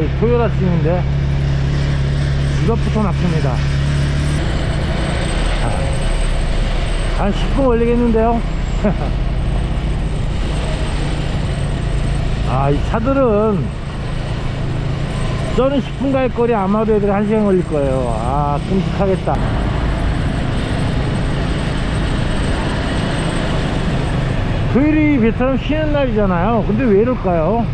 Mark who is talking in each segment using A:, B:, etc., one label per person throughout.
A: 이 토요라 싱인데. 이것부터 막힙니다. 아, 한 10분 걸리겠는데요? 아 이 차들은 저는 10분 갈 거리 아마도 애들이 1시간 걸릴 거예요. 아 끔찍하겠다. 토요일이 베트남 쉬는 날이잖아요. 근데 왜 이럴까요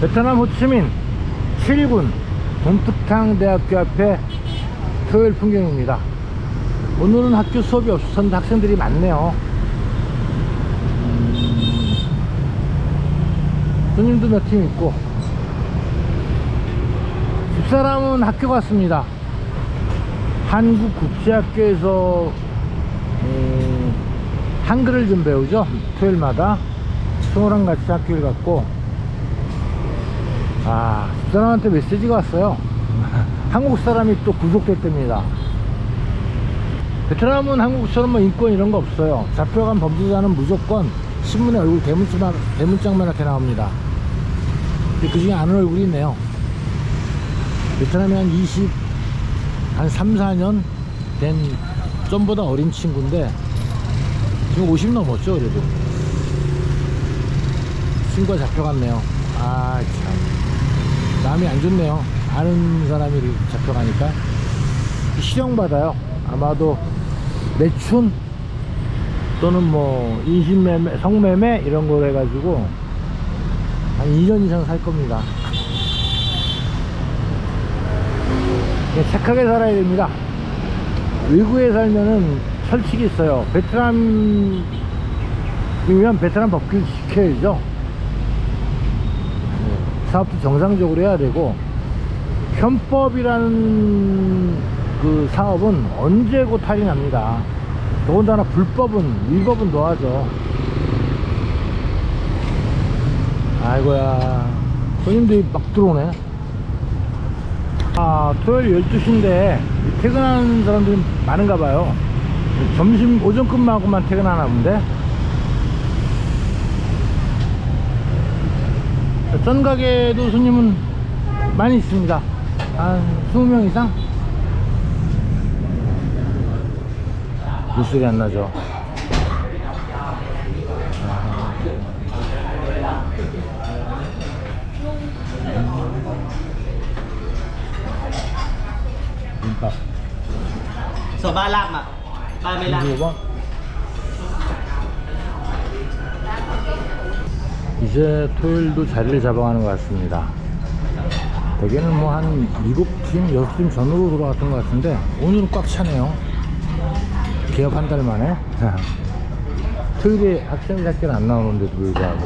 A: 베트남 호치민 7군 동특탕 대학교 앞에 토요일 풍경입니다. 오늘은 학교 수업이 없었는데 학생들이 많네요. 음, 손님도 몇 팀 있고. 집사람은 학교 갔습니다. 한국국제학교에서 음, 한글을 좀 배우죠. 토요일마다. 친구랑 같이 학교를 갔고 아 집사람한테 메시지가 왔어요. 한국 사람이 또 구속됐답니다. 베트남은 한국처럼 뭐 인권 이런 거 없어요. 잡혀간 범죄자는 무조건 신문에 얼굴 대문짝만, 대문짝만 이렇게 나옵니다. 근데 그 중에 아는 얼굴이 있네요. 베트남에 한 20, 한 3, 4년 된 좀보다 어린 친구인데 지금 50 넘었죠 그래도. 친구가 잡혀갔네요. 아 참 마음이 안 좋네요. 아는 사람이 잡혀가니까. 실형받아요. 아마도 매춘 또는 뭐 인신매매 성매매 이런 걸 해가지고 한 2년 이상 살 겁니다. 예, 착하게 살아야 됩니다. 외국에 살면은 철칙이 있어요. 베트남이면 베트남 법규를 지켜야죠. 예, 사업도 정상적으로 해야 되고 편법이라는 그 사업은 언제고 탈이 납니다. 더군다나 불법은 위법은 노하죠. 아이고야. 손님들이 막 들어오네. 아 토요일 12시인데 퇴근하는 사람들이 많은가 봐요. 점심 오전 끝나고만 퇴근하나 본데 전 가게도 손님은 많이 있습니다 한 20명 이상? 물소리 안 나죠 So
B: ba lạc mà? 35.
A: 15. 이제 토요일도 자리를 잡아가는 것 같습니다. 대개는 뭐 한 7팀, 6팀 전후로 돌아갔던 것 같은데 오늘은 꽉 차네요. 개업 한 달 만에. 토요일에 학생 학교는 안 나오는데도 불구하고.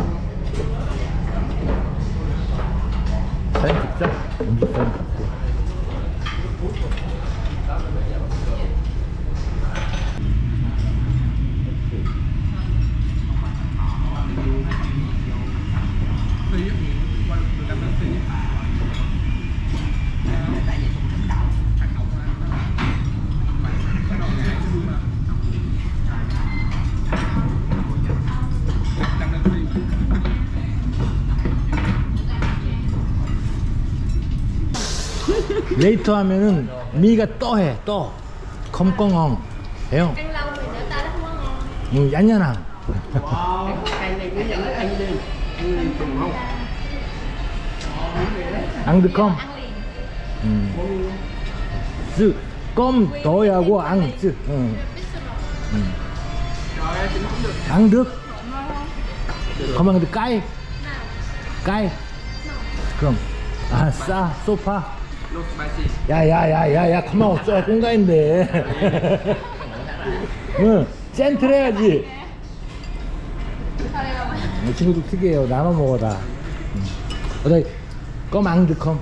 A: 사진 찍자. 음식 사진 레이터 하면은 미가 떠해 떠 컴꽁엉 해요
C: ăn lâu thì nữa ta nó không có ngon
A: 음, 얀얀함
B: Anh này cứ dẫn anh lên Anh lên cùng không
A: 앙드컴
C: ăn liền
A: 음. 쯔, 껌 더하고 앙쯔 응. 음. 앙득 컴앙드 까이 까이 그럼 아싸 소파 야야야야야 가만 없어 공가인데. 응 젠틀해야지. 이 친구도 특이해요. 나눠 먹어 다 응. 어디? 껌 앙드 컴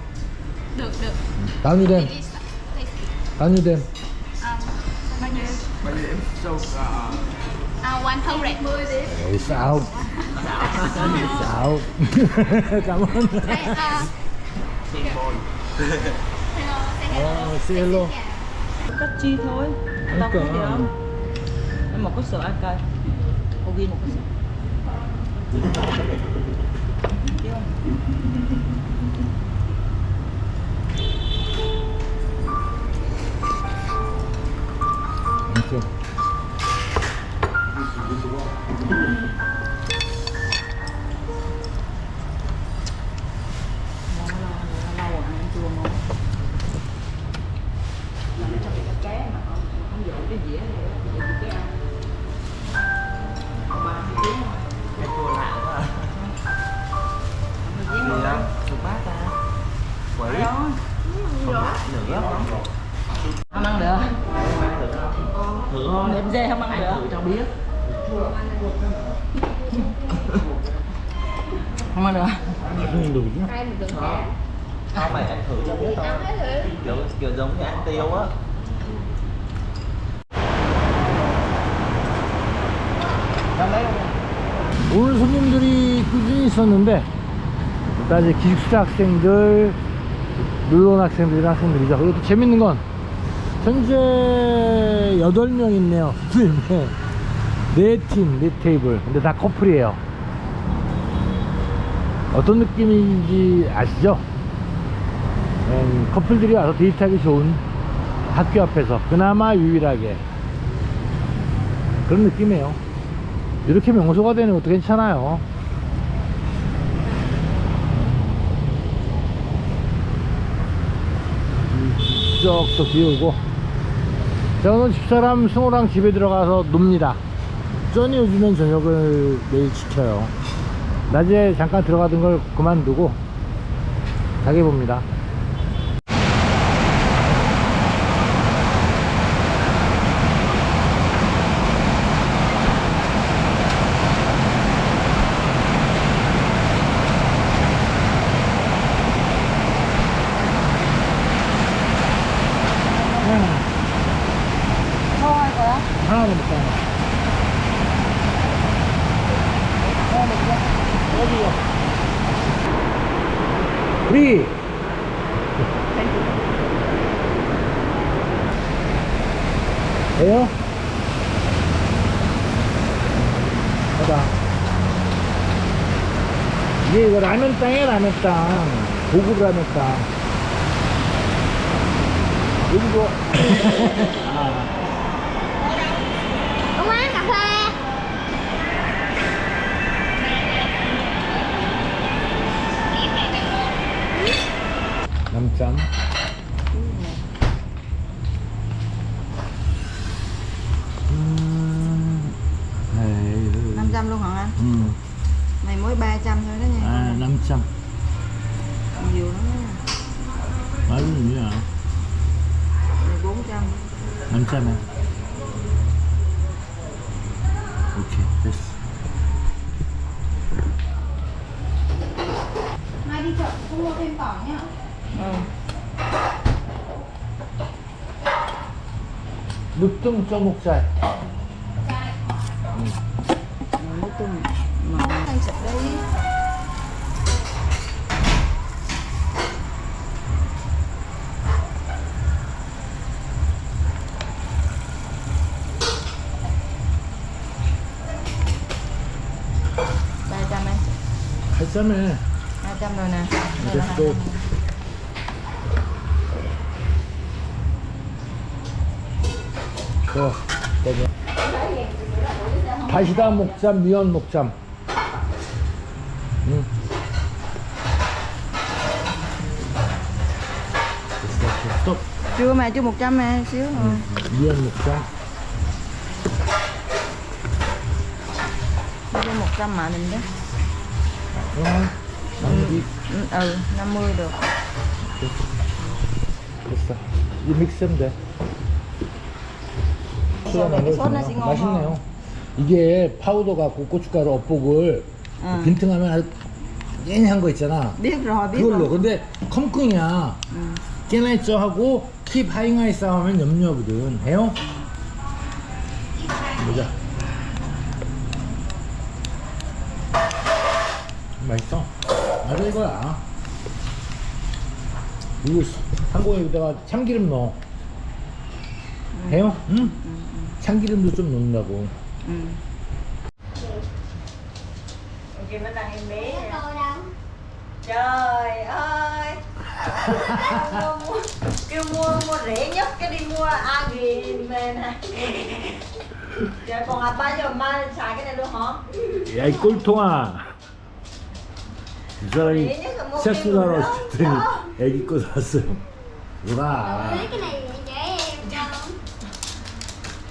C: được được
A: 나누댐
C: đi đi
A: 나누댐
C: à, bao nhiêu
B: Bây giờ em sâu
C: à, one hundred.
A: 에이 싸움. 싸움. 가만
C: Hello, say hello.
A: 어, say hello.
D: cách chi thôi đâu có gì đâu em một cái sữa ai cay cô ghi một cái sữa Biết không?
E: đó được bát ta quỷ
D: Phải đó
E: không lạ nữa
D: không ăn được
E: không ăn được đâu thử thôi
D: Niệm dê không ăn được
E: thử cho biết
D: không ăn được
A: 무슨 누구지?
C: Hai mình đừng
E: Đó. không mày ăn thử cho biết thôi
C: Ăn hết thử.
E: kiểu, kiểu giống như ăn tiêu á
A: 오늘 손님들이 꾸준히 있었는데 이제 기숙사 학생들 놀러온 학생들이랑 학생들이죠. 그리고 또 재밌는 건 현재 8명 있네요. 손님에 4팀 4테이블. 근데 다 커플이에요. 어떤 느낌인지 아시죠? 음, 커플들이 와서 데이트하기 좋은 학교 앞에서 그나마 유일하게 그런 느낌이에요. 이렇게 명소가 되는 것도 괜찮아요. 쩍쩍 비우고. 자, 오늘 집사람 승호랑 집에 들어가서 놉니다. 쩐이 요즘엔 저녁을 매일 지켜요. 낮에 잠깐 들어가던 걸 그만두고 가게 봅니다.
D: thôi rồi á
A: 하나 더 먹자. 하나 먹자. 어디요? 우리 왜요? 가자. 이게 이거 라면 땅이야 라면 땅. 고급 라면 땅. 여기도 아. 남짠 음, 에이,
D: 500 luôn hả anh?
A: 음,
D: Này mới 300 thôi đó nha
A: 아, 남짠.
D: Nhiều lắm á
A: 말이 뭐야?
D: Này 400
A: 남짠에. 오케이, 됐어.
C: Mai đi chợ không mua thêm tỏi nhá.
D: Ừ
A: 늑등 쪄목살.
D: Nói chung mà Anh sụp đi ba trăm em
A: 8점에.
D: hai trăm rồi nè Đây là
A: Let's go.
D: 200.
A: 저, 저기. 다시다 목잠, 미연 목잠. 응. 됐어, 됐어.
D: chưa mà chưa 100 mà xíu thôi
A: 미연 목잠.
D: chưa 100 mà mình đó
A: 어, 나머지
D: ừ, ừ 50 được
A: 됐어. 이 믹스하면 돼.
D: Nó sẽ ngon
A: 맛있네요. 이게 파우더가 고- 고춧가루 엇복을
D: 응.
A: 빈틈하면 아주 쨍한 거 있잖아.
D: biết
A: 그걸로. 근데 컴킁이야.
D: 응.
A: 깨나이쩌 하고 킵 하잉하이 싸우면 염려거든. 해요? 보자. 맛있어. 맞아 이거야. 이거 한국에 여기다가 참기름 넣어. 해요? 응? 참기름도 좀 넣는다고.
D: Kêu nó đang em bé nè.
C: Tôi đâu
D: Trời ơi Kêu mua, kêu mua, mua rẻ nhất cái đi mua Agi về nè Trời còn à ba giờ mai xài cái này luôn hả?
A: 야, 이 꼴통아. 이 사람이 섹스 왔더니 애기 거 샀어요. 누가
C: em cho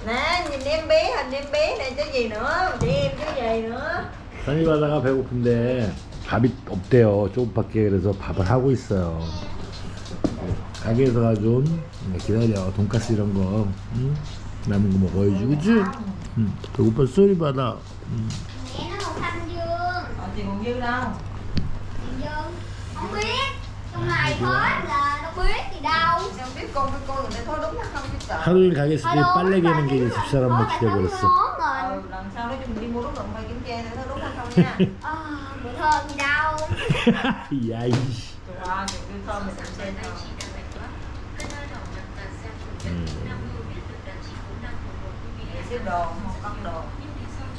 D: Nè nhìn em bé hình em bé này chứ gì nữa Chị em chứ gì nữa
A: 산이 바다가 배고픈데 밥이 없대요. 조금밖에 그래서 밥을 하고 있어요. 가게에서 네, 기다려 돈가스 이런 거 응? 남은 거 먹어야지 그치? 응. 배고파 소리 받아 응.
C: Mẹ nó màu xanh dương
D: Còn chị còn dư đâu
C: Xanh dương Không biết Trong này hết là biết gì đâu
D: Không biết con với cô người ta thôi đúng không chứ trời
A: 하루를 가게 있을 때 빨래 개는 게
C: đi
A: 집사람 못
D: ừ,
C: rồi
D: lần sau đó chúng mình đi mua đúng rồi phải kiểm tra thử đúng hay không nha
C: Ờ, bữa thơm gì đâu
A: 야 이씨
D: Wow, thì cứ thơm mình cũng xem thôi Để xếp đồ, không cất đồ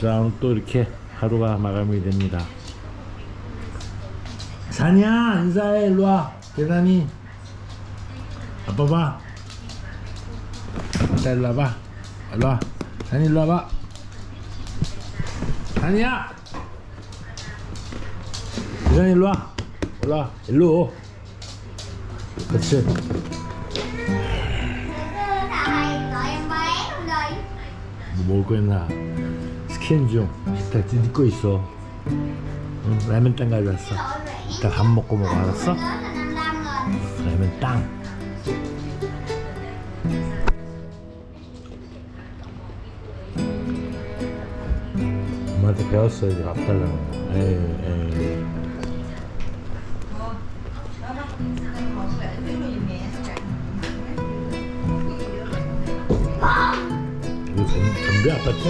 A: 자 오늘 또 이렇게 하루가 마감이 됩니다 산이야 인사해 일로와 계단이 아빠 봐. 자, 일로 와봐. 일로 와. 산이 일로 와봐. 산이야. 계단이 일로 와. 일로 그렇지
C: bé không đi
A: 뭐 먹을 거 있나? 스캔 중. 식탁지 니거 있어. 응, 라면 땅 가져왔어. 이따 밥 먹고 먹어. 알았어?
C: Nhớ là 55 nghìn
A: 라면 땅 엄마한테 배웠어 이제 밥 달라는 거 에이 에이 전비 아파트?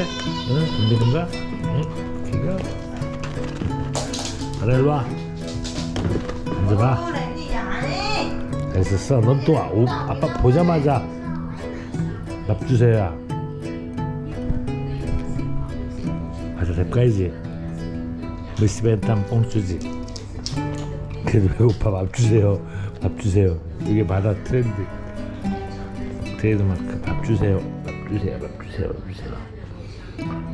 A: 응? 전비든가? 응? 기가 그래 일로 와 앉아봐
D: Cô làm gì vậy?
A: 됐었어 넌또 아빠 보자마자 밥 주세요야 가서 데리고 가야지. 머시벤탕 뽕주지. 그래도 배고파 밥 주세요. 밥 주세요. 이게 바다 트렌드. 트레이드마크. 밥 주세요. 밥 주세요. 밥 주세요. 밥 주세요